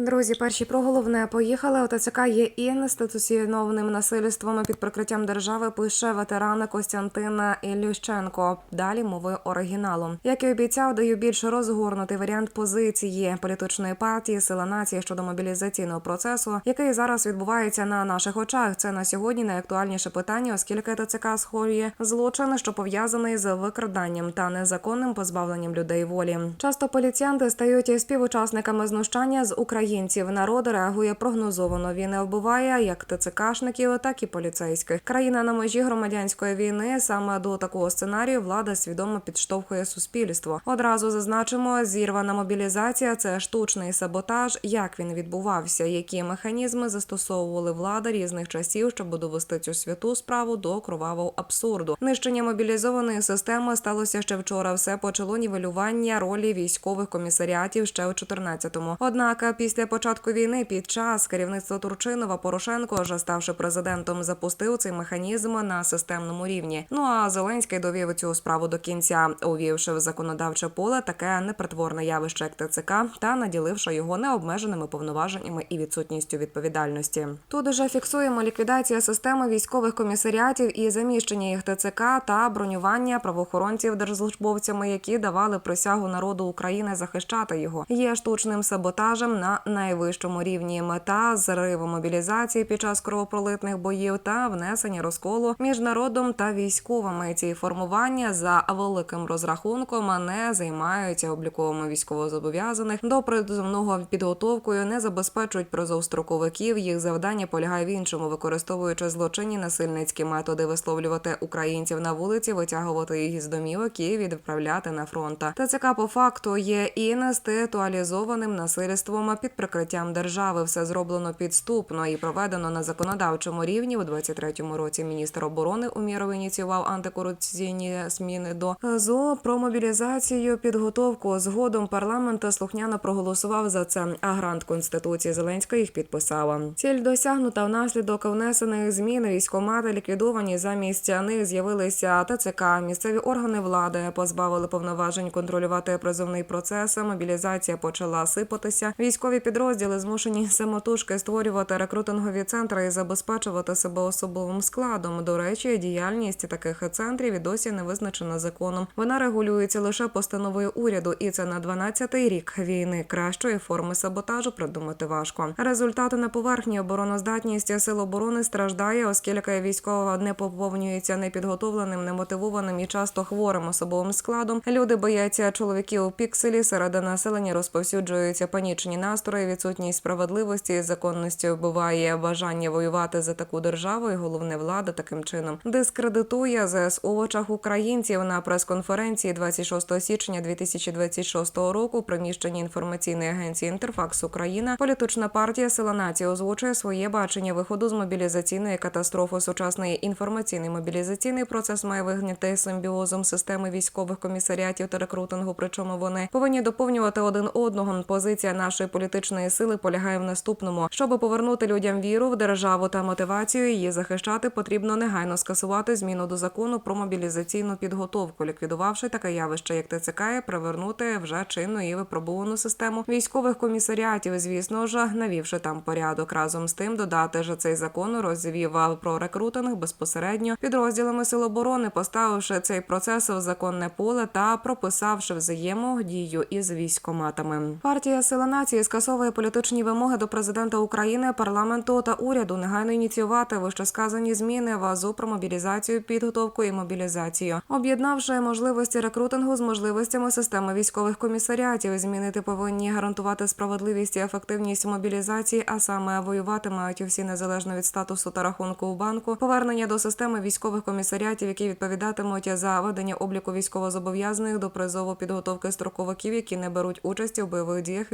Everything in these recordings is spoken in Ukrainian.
Друзі, перші про головне поїхали. ОТЦК є інституційнованим насильством під прикриттям держави. Пише ветерана Костянтина Ілющенко. Далі мови оригіналу. Як і обіцяв, даю більш розгорнутий варіант позиції політичної партії Сила нації щодо мобілізаційного процесу, який зараз відбувається на наших очах. Це на сьогодні найактуальніше питання, оскільки ТЦК схоює злочин, що пов'язаний з викраданням та незаконним позбавленням людей волі. Часто поліціянти стають співучасниками знущання з українців. Народ реагує прогнозовано. Він не вбиває як ТЦКшників, так і поліцейських. Країна на межі громадянської війни. Саме до такого сценарію влада свідомо підштовхує суспільство. Одразу зазначимо, зірвана мобілізація це штучний саботаж. Як він відбувався, які механізми застосовували влада різних часів, щоб довести цю святу справу до кровавого абсурду. Нищення мобілізованої системи сталося ще вчора. Все почало нівелювання ролі військових комісаріатів ще у 14-му. Однак після початку війни, під час керівництва Турчинова Порошенко, вже ставши президентом, запустив цей механізм на системному рівні. Ну а Зеленський довів цю справу до кінця, увівши в законодавче поле таке непритворне явище, як ТЦК, та наділивши його необмеженими повноваженнями і відсутністю відповідальності. Тут уже фіксуємо ліквідація системи військових комісаріатів і заміщення їх ТЦК та бронювання правоохоронців держслужбовцями, які давали присягу народу України захищати його. Є штучним саботажем на найвищому рівні. Мета зриву мобілізації під час кровопролитних боїв та внесення розколу між народом та військовими. Ці формування за великим розрахунком не займаються обліковими військовозобов'язаних до призовного підготовкою, не забезпечують призов строковиків. Їх завдання полягає в іншому, використовуючи злочинні насильницькі методи, висловлювати українців на вулиці, витягувати їх із домівок і відправляти на фронт. ТЦК по факту є інституалізованим насильством під прикриттям держави. Все зроблено підступно і проведено на законодавчому рівні. У 23-му році міністр оборони Уміров ініціював антикорупційні зміни до ЗО про мобілізацію. Підготовку згодом парламент слухняно проголосував за це. А грант конституції Зеленська їх підписала. Ціль досягнута внаслідок внесених змін. Військомати ліквідовані замість них з'явилися ТЦК, місцеві органи влади позбавили повноважень контролювати призовний процес. Мобілізація почала сипатися. Військові підрозділи змушені самотужки створювати рекрутингові центри і забезпечувати себе особовим складом. До речі, діяльність таких центрів і досі не визначена законом. Вона регулюється лише постановою уряду, і це на 12-й рік війни. Кращої форми саботажу придумати важко. Результати на поверхні обороноздатність сил оборони страждає, оскільки військова не поповнюється непідготовленим, немотивованим і часто хворим особовим складом. Люди бояться чоловіків у пікселі серед населення розповсюджуються панічні настрої, відсутність справедливості і законності вбиває бажання воювати за таку державу. І головне влада таким чином дискредитує ЗСУ в очах українців на прес-конференції 26 січня 2026 року. Приміщенні інформаційної агенції Інтерфакс Україна політична партія Сила нації озвучує своє бачення виходу з мобілізаційної катастрофи. Сучасний інформаційний мобілізаційний процес має вигняти симбіозом системи військових комісаріатів та рекрутингу. Причому вони повинні доповнювати один одного. Позиція нашої політичної сили полягає в наступному: щоб повернути людям віру в державу та мотивацію її захищати, потрібно негайно скасувати зміну до закону про мобілізаційну підготовку, ліквідувавши таке явище, як ТЦК, і привернути вже чинну і випробувану систему військових комісаріатів. Звісно ж, навівши там порядок. Разом з тим додати ж цей закон розвів про рекрутинг безпосередньо підрозділами сил оборони, поставивши цей процес в законне поле та прописавши взаємодію із військоматами. Партія Сила нації скасовує політичні вимоги до президента України, парламенту та уряду негайно ініціювати вищесказані зміни в АЗУ про мобілізацію, підготовку і мобілізацію, об'єднавши можливості рекрутингу з можливостями системи військових комісаріатів. Змінити повинні гарантувати справедливість і ефективність мобілізації, а саме воювати мають усі незалежно від статусу та рахунку у банку, повернення до системи військових комісаріатів, які відповідатимуть за ведення обліку військовозобов'язаних до призову підготовки строковиків, які не беруть участі в бойових діях,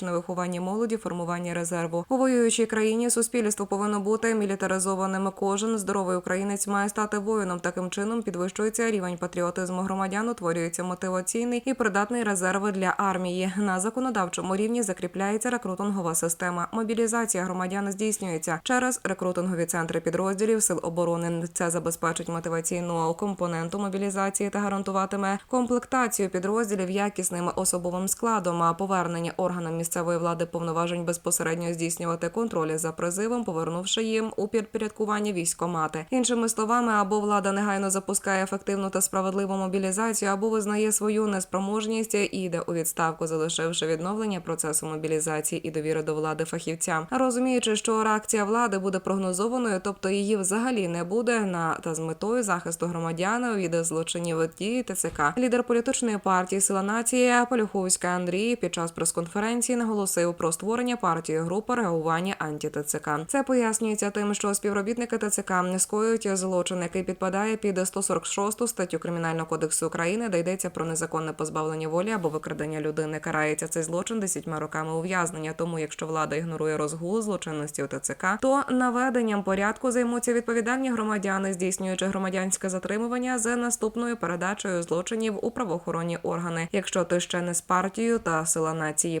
військово-патріотичне виховання молоді, формування резерву у воюючій країні. Суспільство повинно бути мілітаризованим. Кожен здоровий українець має стати воїном. Таким чином підвищується рівень патріотизму громадян, утворюється мотиваційний і придатний резерв для армії. На законодавчому рівні закріпляється рекрутингова система. Мобілізація громадян здійснюється через рекрутингові центри підрозділів сил оборони. Це забезпечить мотиваційну компоненту мобілізації та гарантуватиме комплектацію підрозділів якісним особовим складом. А повернення органам місцевого місцевої влади повноважень безпосередньо здійснювати контроль за призивом, повернувши їм у підпорядкування військомати. Іншими словами, або влада негайно запускає ефективну та справедливу мобілізацію, або визнає свою неспроможність і йде у відставку, залишивши відновлення процесу мобілізації і довіри до влади фахівцям, розуміючи, що реакція влади буде прогнозованою, тобто її взагалі не буде на та з метою захисту громадян від злочинів дії ТЦК. Лідер політичної партії Сила нації Полюховська Андрій під час прес-конференції наголосив про створення партії групи реагування анті-ТЦК. Це пояснюється тим, що співробітники ТЦК не скоюють злочин, який підпадає під 146 статтю Кримінального кодексу України, де йдеться про незаконне позбавлення волі або викрадення людини. Карається цей злочин десятьма роками ув'язнення. Тому, якщо влада ігнорує розгул злочинності у ТЦК, то наведенням порядку займуться відповідальні громадяни, здійснюючи громадянське затримування за наступною передачею злочинів у правоохоронні органи. Якщо ти ще не з партією та сила нації,